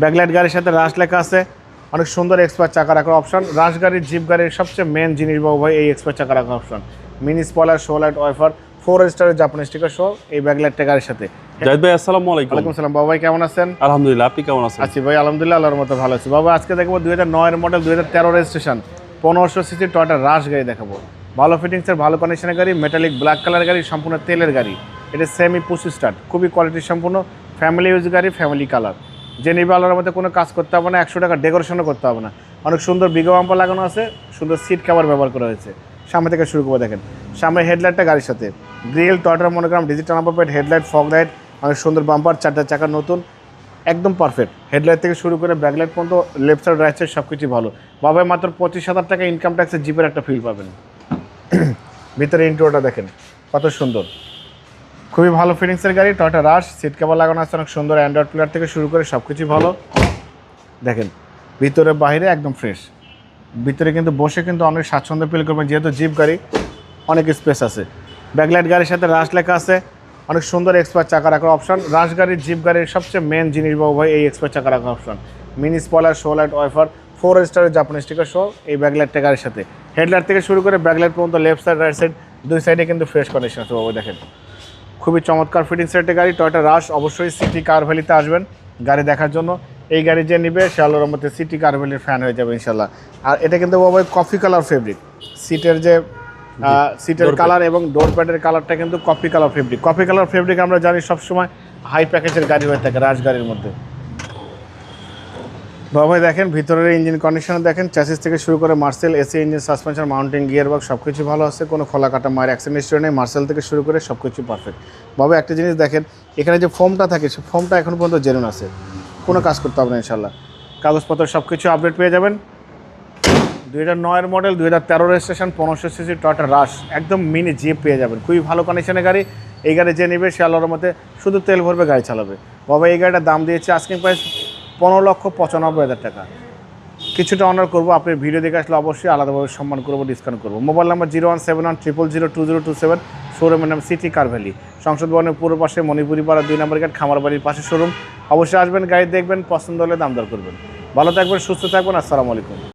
Backlight গাড়ির সাথে রাশ লেখা আছে। অনেক সুন্দর এক্সপার্ট চাকা রাখার অপশন রাশ গাড়ির জিপ গাড়ির সবচেয়ে মেন জিনিস বাবু ভাই এই এক্সপার্ট চাকা রাখার option mini spoiler show light wiper four স্টারের জাপানি স্টিকার শো এই ব্যাকলাইটটা গাড়ির সাথে। জাহিদ ভাই আসসালামু আলাইকুম। ওয়ালাইকুম আসসালাম। বাবু ভাই কেমন আছেন? আলহামদুলিল্লাহ আপনি কেমন আছেন? আছি ভাই আলহামদুলিল্লাহ আল্লাহর মতো ভালো আছি। বাবা আজকে দেখব দুই হাজার নয়ের মডেল দুই হাজার তেরো রেজিস্ট্রেশন পনেরোশো সিসি টয়টা রাশ গাড়ি দেখাবো। ভালো ফিটিংসের ভালো কন্ডিশনের গাড়ি মেটালিক ব্ল্যাক কালার গাড়ি সম্পূর্ণ তেলের গাড়ি। এটা সেমি পুশি স্টার্ট খুবই কোয়ালিটি সম্পূর্ণ ফ্যামিলি ইউজ গাড়ি ফ্যামিলি কালার যে আল্লাহর মধ্যে কোনো কাজ করতে হবে না, একশো টাকা ডেকোরেশনও করতে হবে না। অনেক সুন্দর বিগো বাম্পার লাগানো আছে, সুন্দর সিট কভার ব্যবহার করা হয়েছে। সামনে থেকে শুরু করে দেখেন। সামনে হেডলাইটটা গাড়ির সাথে। Grill টয়টার monogram digital number plate headlight fog light অনেক সুন্দর বাম্পার চারটা চাকা, নতুন, একদম পারফেক্ট হেডলাইট থেকে শুরু করে ব্যাকলাইট পর্যন্ত লেফট সাইড রাইট সাইড সব কিছুই ভালো বাবাই মাত্র পঁচিশ হাজার টাকা ইনকাম ট্যাক্সের জিপের একটা ফিল পাবেন। ভিতরে ইন্ট্রোটা দেখেন, কত সুন্দর। খুবই ভালো ফিটিংসের গাড়ি টয়টা রাশ সিট কভার লাগানো আছে, অনেক সুন্দর অ্যান্ড্রয়েড প্লেয়ার থেকে শুরু করে সব কিছুই ভালো। দেখেন, ভিতরে বাইরে একদম ফ্রেশ ভিতরে কিন্তু বসে কিন্তু অনেক স্বাচ্ছন্দ্য ফিল করবেন, যেহেতু জিপ গাড়ি, অনেক স্পেস আছে। ব্যাকলাইট গাড়ির সাথে রাশ লেখা আছে, অনেক সুন্দর এক্সপার্ট চাকা রাখার অপশন রাশ গাড়ির জিপ গাড়ির সবচেয়ে মেন জিনিস বাবু ভাই, এই এক্সপার্ট চাকা রাখার option mini spoiler show light wiper four স্টারের জাপানি স্টিকার শো এই ব্যাকলাইটটা গাড়ির সাথে। হেডলাইট থেকে শুরু করে ব্যাকলাইট পর্যন্ত লেফট সাইড রাইট সাইড দুই সাইডে কিন্তু ফ্রেশ কন্ডিশন আছে বাবু, দেখেন। খুবই চমৎকার ফিটিং একটা গাড়ি টয়টা রাশ অবশ্যই সিটি কার ভ্যালিতে আসবেন গাড়ি দেখার জন্য। এই গাড়ি যে নিবে সে আলোর মধ্যে সিটি কার ভ্যালির ফ্যান হয়ে যাবে ইনশাল্লাহ আর এটা কিন্তু বাবা কফি কালার ফেব্রিক সিটের যে সিটের কালার এবং ডোর প্যাডের কালারটা কিন্তু coffee colour fabric coffee colour fabric আমরা জানি সবসময় হাই প্যাকেজের গাড়ি হয়ে থাকে রাশ গাড়ির মধ্যে। বাবাই দেখেন, ভিতরের ইঞ্জিন কন্ডিশন দেখেন চ্যাসিস থেকে শুরু করে Marcel AC engine suspension mounting gear box সব কিছু ভালো আছে, কোনো খোলা কাটা মায়ের অ্যাক্সিডেন্ট হিস্ট্রি নেই মার্সেল থেকে শুরু করে সব কিছু পারফেক্ট বাবা একটা জিনিস দেখেন, এখানে যে ফোমটা থাকে, সে ফোমটা এখন পর্যন্ত জেনুন আছে। কোনো কাজ করতে হবে না ইনশাল্লাহ কাগজপত্র সব কিছু আপডেট পেয়ে যাবেন। দুই হাজার নয়ের মডেল দুই হাজার তেরো রেজিস্ট্রেশন পনেরোশো সিসি টয়টা রাশ একদম মিনি জিপ পেয়ে যাবেন। খুবই ভালো কন্ডিশনের গাড়ি। এই গাড়ি যে নেবে, সে আল্লাহর মধ্যে শুধু তেল ভরবে, গাড়ি চালাবে। বাবা এই গাড়িটার দাম দিয়েছে আজকে প্রাইস পনেরো লক্ষ পঁচানব্বই হাজার টাকা। কিছুটা অনার করব, আপনি ভিডিও দেখে আসলে অবশ্যই আলাদাভাবে সম্মান করব ডিসকাউন্ট করব। Mobile number zero one seven one triple zero two zero two seven শোরুমের নাম সিটি কারভ্যালি সংসদ ভবনের পূর্ব পাশে মণিপুরি পাড়া দুই নম্বর গেট খামারবাড়ির পাশে শোরুম অবশ্যই আসবেন, গাড়ি দেখবেন, পছন্দ হলে দাম দর করবেন। ভালো থাকবেন, সুস্থ থাকবেন, আসসালামু আলাইকুম।